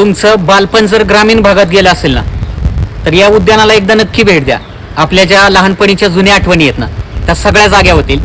तुमचं बालपण जर ग्रामीण भागात गेलं असेल ना तर या उद्यानाला एकदा नक्की भेट द्या. आपल्या ज्या लहानपणीच्या जुन्या आठवणी आहेत ना त्या सगळ्या जाग्या होतील.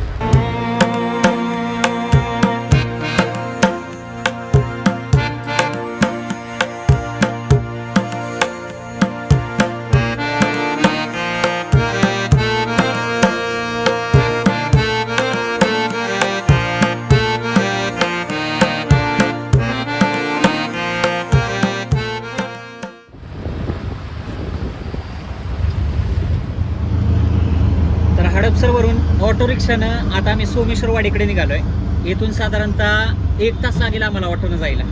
ऑटो रिक्षानं आता आम्ही सोमेश्वरवाडीकडे निघालो आहे इथून साधारणतः एक तास लागेल आम्हाला ऑटोनं जायला.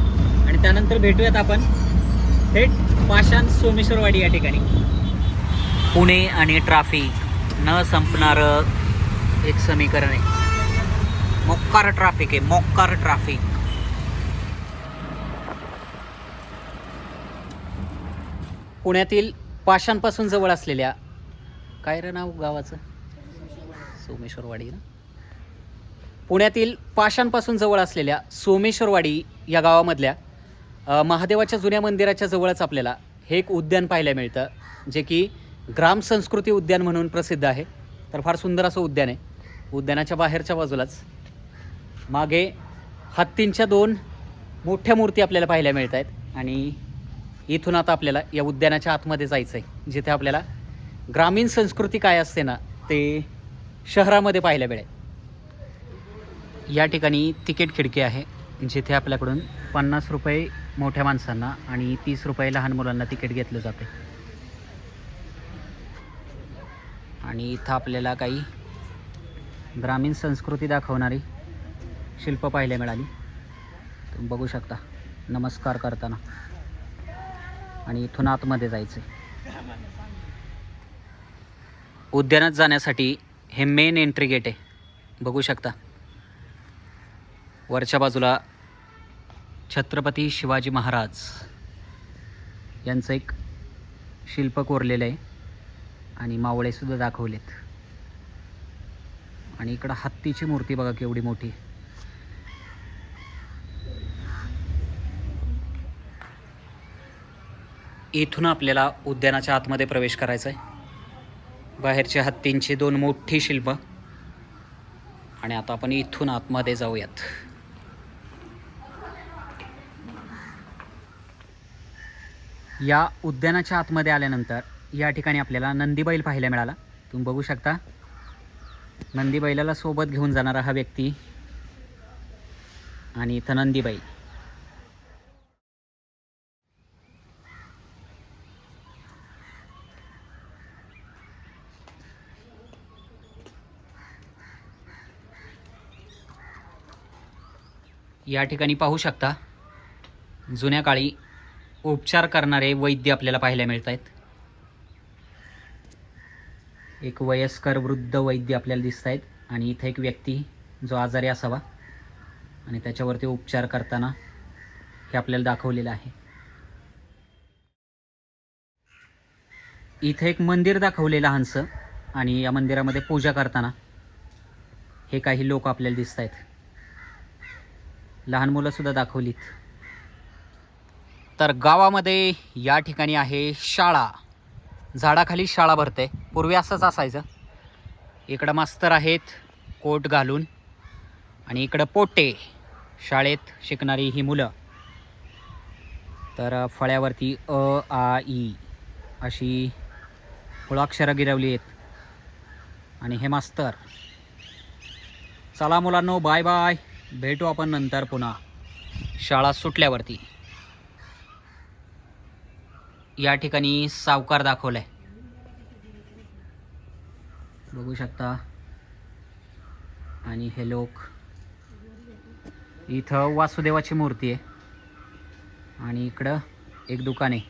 आणि त्यानंतर भेटूयात आपण थेट पाषाण सोमेश्वरवाडी या ठिकाणी. पुणे आणि ट्राफिक न संपणारं एक समीकरण आहे. मोक्कार ट्राफिक आहे मोक्कार ट्राफिक. पुण्यातील पाषाणपासून जवळ असलेल्या काय रे नाव गावाचं? सोमेश्वरवाडी ना? पुण्यातील पाषाणपासून जवळ असलेल्या सोमेश्वरवाडी या गावामधल्या महादेवाच्या जुन्या मंदिराच्या जवळच आपल्याला हे एक उद्यान पाहायला मिळतं जे की ग्राम संस्कृती उद्यान म्हणून प्रसिद्ध आहे. तर फार सुंदर असं उद्यान आहे. उद्यानाच्या बाहेरच्या बाजूलाच मागे हत्तींच्या दोन मोठ्या मूर्ती आपल्याला पाहायला मिळत आहेत आणि इथून आता आपल्याला या उद्यानाच्या आतमध्ये जायचं आहे जिथे आपल्याला ग्रामीण संस्कृती काय असते ना ते शहरामध्ये पाहायला मिळेल या ठिकाणी तिकीट खिडकी आहे जिथे आपल्याकडून पन्नास रुपये मोठ्या माणसांना आणि तीस रुपये लहान मुलांना तिकीट घेतलं जाते. आणि इथं आपल्याला काही ग्रामीण संस्कृती दाखवणारी शिल्प पाहायला मिळाली. तुम्ही बघू शकता नमस्कार करताना. आणि इथून आतमध्ये जायचं उद्यानात जाण्यासाठी हे मेन एंट्री गेट आहे. बघू शकता. वरच्या बाजूला छत्रपती शिवाजी महाराज यांचं एक शिल्प कोरलेलं आहे आणि मावळेसुद्धा दाखवलेत. आणि इकडं हत्तीची मूर्ती बघा केवढी मोठी. इथून आपल्याला उद्यानाच्या आतमध्ये प्रवेश करायचा आहे बाहेरचे हत्तींची दोन मोठी शिल्प. आणि आता आपण इथून आतमध्ये जाऊयात. या उद्यानाच्या आतमध्ये आल्यानंतर या ठिकाणी आपल्याला नंदीबैल पाहायला मिळाला. तुम्ही बघू शकता. नंदीबैलाला सोबत घेऊन जाणारा हा व्यक्ती आणि इथं नंदीबाई या ठिकाणी पाहू शकता जुन्या काळी उपचार करणारे वैद्य आपल्याला पाहायला मिळत आहेत एक वयस्कर वृद्ध वैद्य आपल्याला दिसत आहेत आणि इथे एक व्यक्ती जो आजारी असावा आणि त्याच्यावरती उपचार करताना हे आपल्याला दाखवलेलं आहे. इथे एक मंदिर दाखवलेलं लहानसं आणि या मंदिरामध्ये पूजा करताना हे काही लोक आपल्याला दिसत आहेत लहान मुलंसुद्धा दाखवलीत. तर गावामध्ये या ठिकाणी आहे शाळा. झाडाखाली शाळा भरते. पूर्वी असंच असायचं. इकडं मास्तर आहेत कोट घालून. आणि इकडं पोटे शाळेत शिकणारी ही मुलं. तर फळ्यावरती अ आ ई अशी फुळाक्षरं गिरवली आहेत. आणि हे मास्तर. चला मुलांनो बाय बाय भेटू आपण नंतर पुन्हा. शाळा सुटल्यावरती. या ठिकाणी सावकार दाखवलाय. बघू शकता. आणि हे लोक इथं वासुदेवाची मूर्ती आहे. आणि इकडं एक दुकान आहे.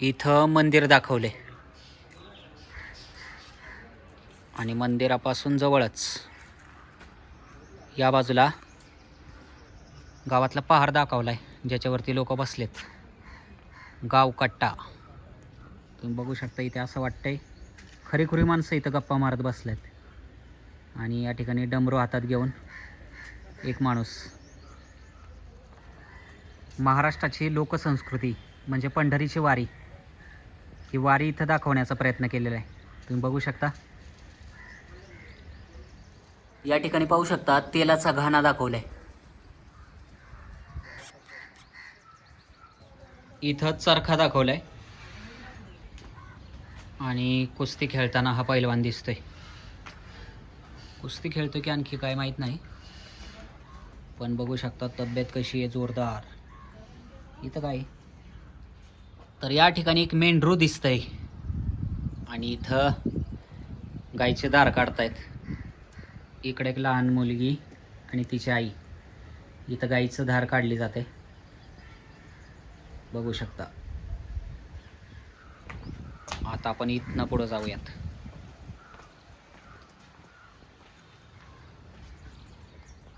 इथं मंदिर दाखवले आणि मंदिरापासून जवळच. या बाजूला गावातला पहार दाखवला आहे ज्याच्यावरती लोक बसलेत. गावकट्टा तुम्ही बघू शकता इथे असं वाटतंय खरीखुरी माणसं इथं गप्पा मारत बसल्यात आणि या ठिकाणी डमरू हातात घेऊन एक माणूस. महाराष्ट्राची लोकसंस्कृती म्हणजे पंढरीची वारी. ही वारी इथं दाखवण्याचा प्रयत्न केलेला आहे. तुम्ही बघू शकता या ठिकाणी पाहू शकता तेलाचा घाणा दाखवलाय. इथं चरखा दाखवलाय. आणि कुस्ती खेळताना हा पैलवान दिसतोय. कुस्ती खेळतो की आणखी काय माहीत नाही. पण बघू शकता तब्येत कशी आहे जोरदार. इथं काय? तर या ठिकाणी एक मेंढरू दिसतंय. आणि इथं गाईचे दार काढतायत. इकडे एक लहान मुलगी आणि तिची आई. इथं गाईचं धार काढली जाते. बघू शकता. आता आपण इथनं पुढं जाऊयात.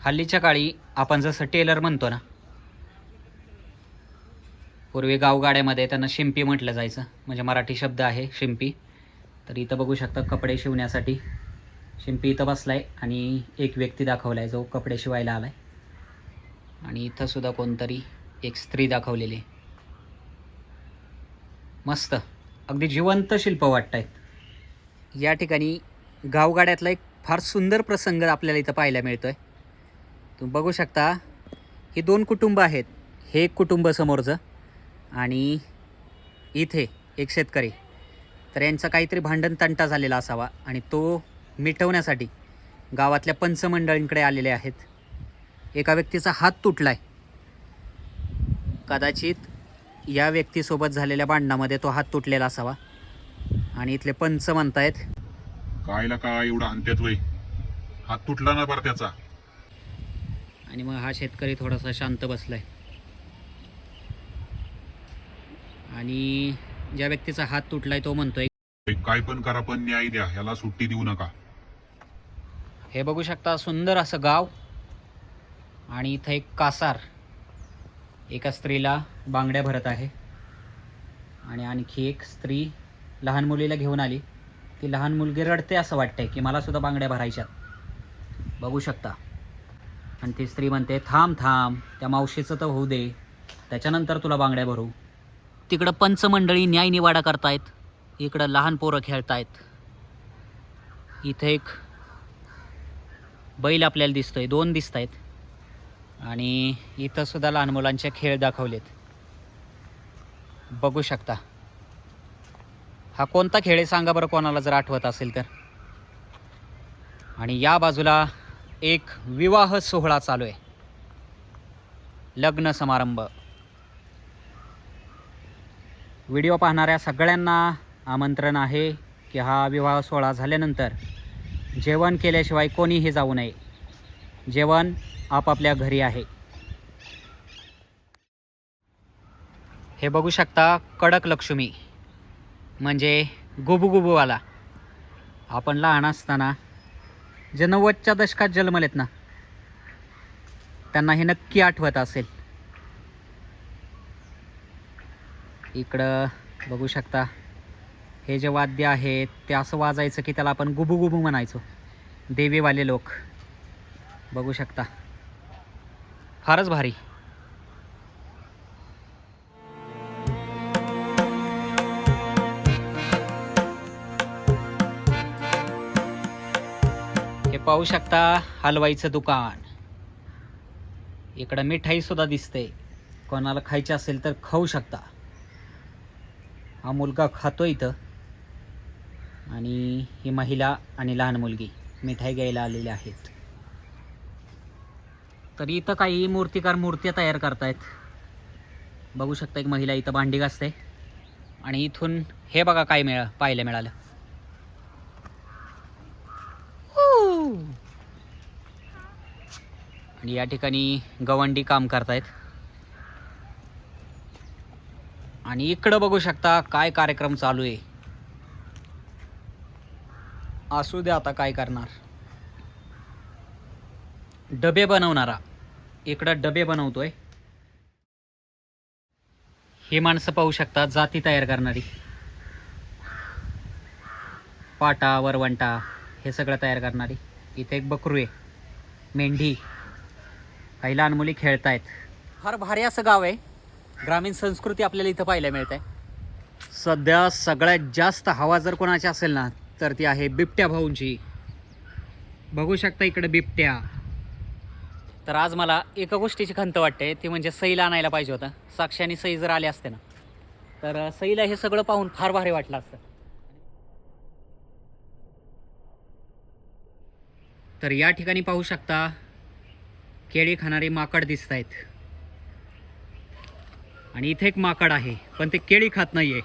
हल्लीच्या काळी आपण जसं टेलर म्हणतो ना पूर्वी गावगाड्यामध्ये त्यांना शिंपी म्हटलं जायचं. म्हणजे मराठी शब्द आहे शिंपी. तर इथं बघू शकता कपडे शिवण्यासाठी शिंपी इथं बसला आहे आणि एक व्यक्ती दाखवला आहे जो कपडे शिवायला आलाय. आणि इथंसुद्धा कोणतरी एक स्त्री दाखवलेली आहे. मस्त. अगदी जिवंत शिल्प वाटत आहेत या ठिकाणी गावगाड्यातला एक फार सुंदर प्रसंग आपल्याला इथं पाहायला मिळतो आहे तुम्ही बघू शकता ही दोन कुटुंब आहेत. हे एक कुटुंब समोरचं आणि इथे एक शेतकरी. तर यांचा काहीतरी भांडण तंटा झालेला असावा आणि तो मिटवण्यासाठी गावातल्या पंचमंडळींकडे आलेले आहेत. एका व्यक्तीचा हात तुटलाय. कदाचित या व्यक्तीसोबत झालेल्या भांडणामध्ये तो हात तुटलेला असावा. आणि इथले पंच म्हणतायत कायला काय एवढा अंत्यात वय? हात तुटला ना बरं त्याचा. आणि मग हा शेतकरी थोडासा शांत बसलाय. आणि ज्या व्यक्तीचा हात तुटलाय तो म्हणतोय काय पण करा पण न्याय द्या ह्याला सुट्टी देऊ नका. हे बघू शकता सुंदर असं गाव. आणि इथं एक कासार एका स्त्रीला बांगड्या भरत आहे. आणि आणखी एक स्त्री लहान मुलीला घेऊन आली. ती लहान मुलगी रडते असं वाटतंय की मला सुद्धा बांगड्या भरायच्यात. बघू शकता. आणि ती स्त्री म्हणते थांब थांब त्या मावशीचं तर होऊ दे. त्याच्यानंतर तुला बांगड्या भरू. तिकडं पंचमंडळी न्यायनिवाडा करतायत. इकडं लहान पोरं खेळतायत. इथं एक बैल आपल्याला दिसतोय दोन दिसत आहेत आणि इथंसुद्धा लहान मुलांचे खेळ दाखवलेत. बघू शकता. हा कोणता खेळ आहे सांगा बरं कोणाला जर आठवत असेल तर. आणि या बाजूला एक विवाह सोहळा चालू आहे. लग्न समारंभ. व्हिडिओ पाहणाऱ्या सगळ्यांना आमंत्रण आहे की हा विवाह सोहळा झाल्यानंतर जेवण केल्याशिवाय कोणीही जाऊ नये. जेवण आपापल्या घरी आहे. हे बघू शकता कडक लक्ष्मी. म्हणजे गुबुगुबूवाला. आपण लहान असताना जे नव्वदच्या दशकात जन्मलेत ना त्यांना हे नक्की आठवत असेल. इकडं बघू शकता हे जे वाद्य आहे ते असं वाजायचं की त्याला आपण गुबू गुबू म्हणायचो. देवीवाले लोक. बघू शकता. फारच भारी. हे पाहू शकता हलवाईचं दुकान. इकडं मिठाई सुद्धा दिसते. कोणाला खायची असेल तर खाऊ शकता. हा मुलगा खातो इथं. आणि ही महिला आणि लहान मुलगी मिठाई घ्यायला आलेल्या आहेत. तरी इथं काही मूर्तिकार मूर्त्या तयार करतायत. बघू शकता एक महिला इथं भांडी घासते. आणि इथून हे बघा काय मिळा पाहायला मिळालं. आणि या ठिकाणी गवंडी काम करतायत. आणि इकडं बघू शकता काय कार्यक्रम चालू आहे. असू दे आता काय करणार. डबे बनवणारा. इकडं डबे बनवतोय. ही माणसं पाहू शकतात जाती तयार करणारी. पाटा वरवंटा हे सगळं तयार करणारी. इथे एक बकरू आहे. मेंढी. काही लहान मुली खेळतायत. फार भारी असं गाव आहे. ग्रामीण संस्कृती आपल्याला इथं पाहायला मिळत. आहे सध्या सगळ्यात जास्त हवा जर कोणाची असेल ना तर ती आहे बिबट्या भाऊंची. बघू शकता इकडे बिबट्या. तर आज मला एका गोष्टीची खंत वाटते ती म्हणजे सईला आणायला पाहिजे होतं. साक्षी आणि सई जर आले असते ना तर सईला हे सगळं पाहून फार भारी वाटलं असतं. तर या ठिकाणी पाहू शकता केळी खाणारी माकड दिसत आहेत आणि इथे एक माकड आहे पण ते केळी खात नाही आहे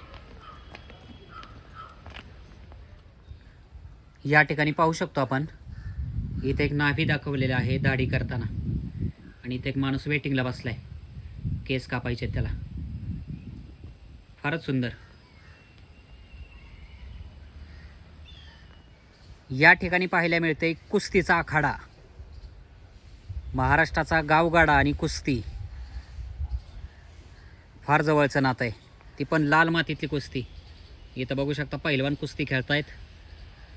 या ठिकाणी पाहू शकतो आपण. इथे एक नाभी दाखवलेला आहे दाढी करताना. आणि इथे एक माणूस वेटिंगला बसलाय. केस कापायचे त्याला. फारच सुंदर. या ठिकाणी पाहायला मिळते कुस्तीचा आखाडा. महाराष्ट्राचा गावगाडा आणि कुस्ती. फार जवळचं नातं आहे. ती पण लाल मातीतली कुस्ती. इथं बघू शकता पहिलवान कुस्ती खेळतायत.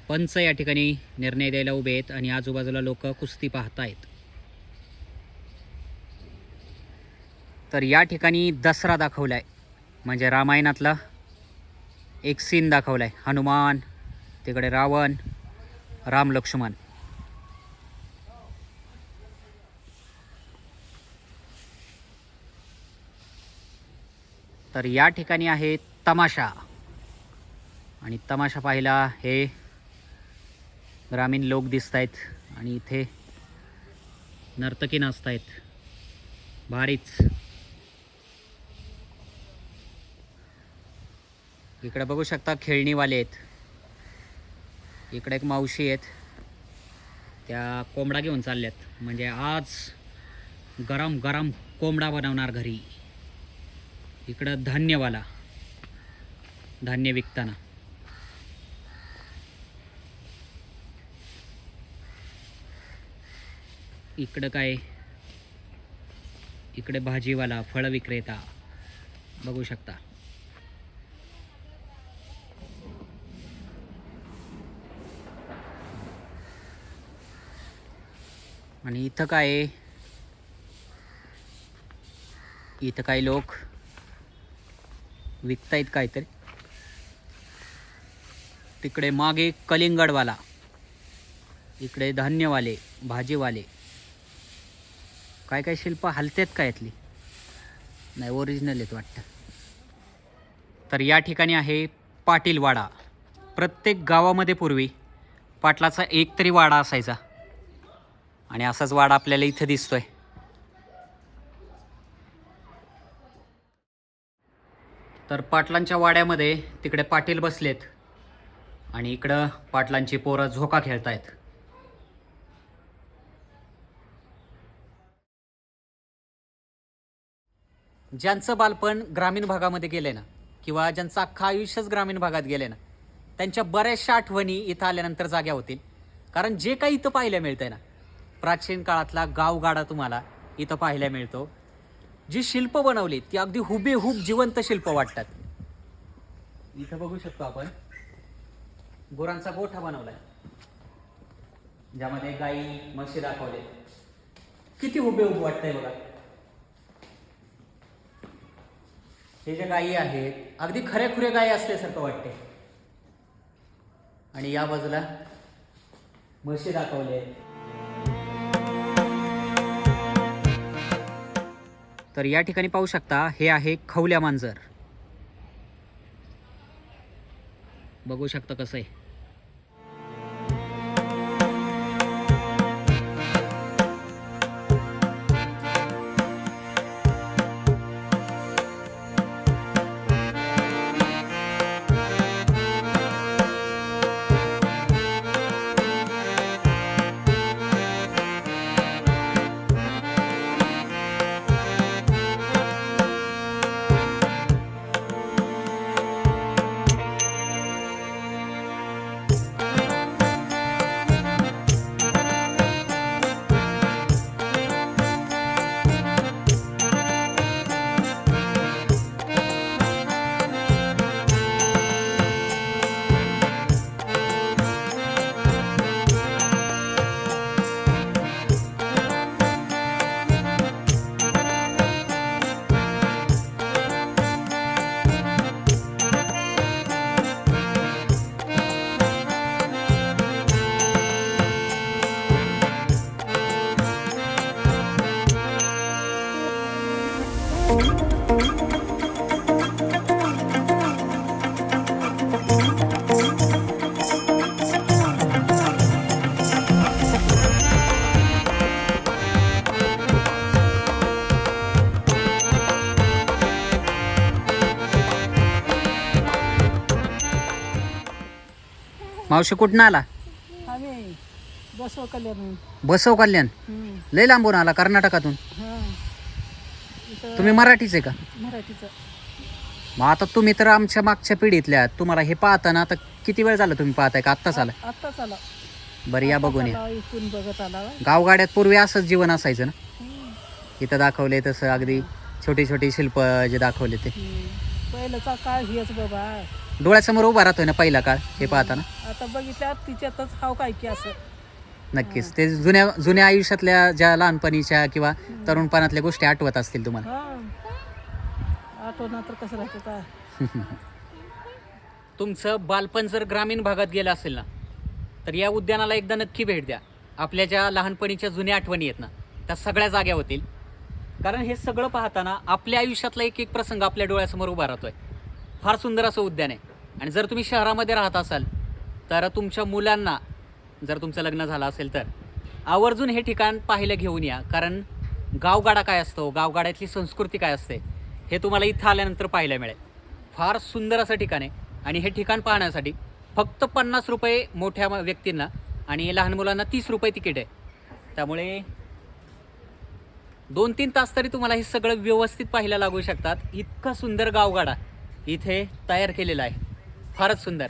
पंच या ठिकाणी निर्णय द्यायला उभे आहेत आणि आजूबाजूला लोक कुस्ती पाहतायत. तर या ठिकाणी दसरा दाखवलाय. म्हणजे रामायणातला एक सीन दाखवलाय. हनुमान तिकडे रावण राम लक्ष्मण. तर या ठिकाणी आहे तमाशा. आणि तमाशा पाहिला हे ग्रामीण लोक दिसत आहेत आणि इथे नर्तकी नाचत आहेत भारीच. इकडे बघू शकता खेळणीवाले आहेत. इकडे एक मावशी आहेत. त्या कोंबडा घेऊन चालल्यात. म्हणजे आज गरम गरम कोंबडा बनवणार घरी. इकडं धान्यवाला. धान्य विकताना. इकडं काय? इकडे भाजीवाला फळ विक्रेता. बघू शकता. आणि इथं काय? इथं काही लोक विकतायत काहीतरी. तिकडे मागे कलिंगडवाला. इकडे धान्यवाले भाजीवाले. काय काय शिल्प हलतेत का यातली? नाही ओरिजिनल आहेत वाटतं. तर या ठिकाणी आहे पाटील वाडा प्रत्येक गावामध्ये पूर्वी पाटलाचा एक तरी वाडा असायचा. आणि असाच वाडा आपल्याला इथं दिसतोय. तर पाटलांच्या वाड्यामध्ये तिकडे पाटील बसलेत. आणि इकडं पाटलांची पोरं झोका खेळतायत. ज्यांचं बालपण ग्रामीण भागामध्ये गेले ना किंवा ज्यांचं अख्खं आयुष्यच ग्रामीण भागात गेले ना त्यांच्या बऱ्याचशा आठवणी इथं आल्यानंतर जाग्या होतील. कारण जे काही इथं पाहायला मिळतंय ना प्राचीन काळातला गावगाडा तुम्हाला इथं पाहायला मिळतो. जी शिल्प बनवली ती अगदी हुबेहूब जिवंत शिल्प वाटतात. इथं बघू शकतो आपण. गुरांचा गोठा बनवलाय. ज्यामध्ये गाई म्हशी दाखवले. किती हुबेहूब वाटतंय बघा. हे जे गायी आहेत अगदी खऱ्या खुऱ्या गायी असल्यासारखं वाटते आणि या बाजूला म्हशी दाखवले तर या ठिकाणी पाहू शकता हे आहे खवल्या मांजर. बघू शकता कसं आहे. मावशी कुठनं आला? आम्ही बसव कल्याण बसव कल्याण? लय लांबून आला कर्नाटकातून. हां. इथं तुम्ही मराठीच आहे का? मराठीचं. मग आता तुम्ही तर आमच्या मागच्या पिढीतल्या आहात. तुम्हाला हे पाहताना आता किती वेळ झाला तुम्ही पाहताय का? आत्ताच आला. आत्ताच आला. बरं या बघून या. आला, इकडून बघत आला गावगाड्यात पूर्वी असंच जीवन असायचं ना? हम्म. इथं दाखवले तसं अगदी छोटी छोटी शिल्प जे दाखवले ते. हम्म. पहिलंचा काळ हेच बाबा. डोळ्यासमोर उभा राहतोय ना पहिला काळ हे पाहताना? आता बघितल्या तिच्यातच हाव काय की असं. नक्कीच. ते जुन्या जुन्या आयुष्यातल्या ज्या लहानपणीच्या किंवा तरुणपणातल्या गोष्टी आठवत असतील तुम्हाला? हा. आठवणा तर कसं राहतं काय तुमचं बालपण जर ग्रामीण भागात गेलं असेल ना तर या उद्यानाला एकदा नक्की भेट द्या. आपल्या ज्या लहानपणीच्या जुन्या आठवणी आहेत ना त्या सगळ्या जाग्या होतील. कारण हे सगळं पाहताना आपल्या आयुष्यातला एक एक प्रसंग आपल्या डोळ्यासमोर उभा राहतोय. फार सुंदर असं उद्यान आहे. आणि जर तुम्ही शहरामध्ये राहत असाल तर तुमच्या मुलांना जर तुमचं लग्न झालं असेल तर आवर्जून हे ठिकाण पाहायला घेऊन या. कारण गावगाडा काय असतो गावगाड्यातली संस्कृती काय असते हे तुम्हाला इथं आल्यानंतर पाहायला मिळेल. फार सुंदर असं ठिकाण आहे. आणि हे ठिकाण पाहण्यासाठी फक्त पन्नास रुपये मोठ्या म- व्यक्तींना आणि लहान मुलांना तीस रुपये तिकीट आहे. त्यामुळे दोन तीन तास तरी तुम्हाला हे सगळं व्यवस्थित पाहायला लागू शकतात. इतका सुंदर गावगाडा इथे तयार केलेला आहे. फारच सुंदर.